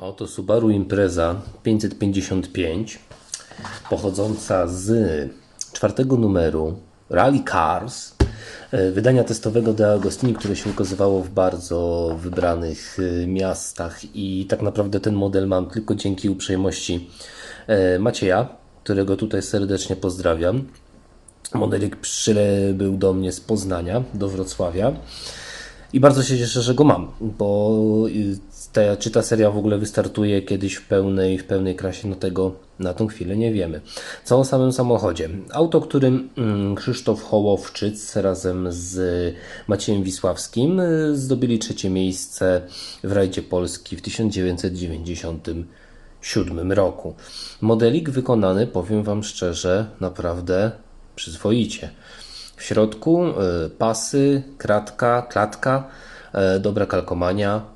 Oto Subaru Impreza 555, pochodząca z czwartego numeru Rally Cars, e, wydania testowego De Agostini, które się ukazywało w bardzo wybranych e, miastach i tak naprawdę ten model mam tylko dzięki uprzejmości e, Macieja, którego tutaj serdecznie pozdrawiam. Modelik przybył do mnie z Poznania, do Wrocławia. I bardzo się cieszę, że go mam, bo y, ta, czy ta seria w ogóle wystartuje kiedyś w pełnej, w pełnej krasie, no tego na tą chwilę nie wiemy. Co o samym samochodzie? Auto, którym mm, Krzysztof Hołowczyc razem z Maciejem Wisławskim y, zdobyli trzecie miejsce w rajdzie Polski w 1997 roku. Modelik wykonany, powiem Wam szczerze, naprawdę przyzwoicie. W środku e, pasy, kratka, klatka, e, dobra kalkomania,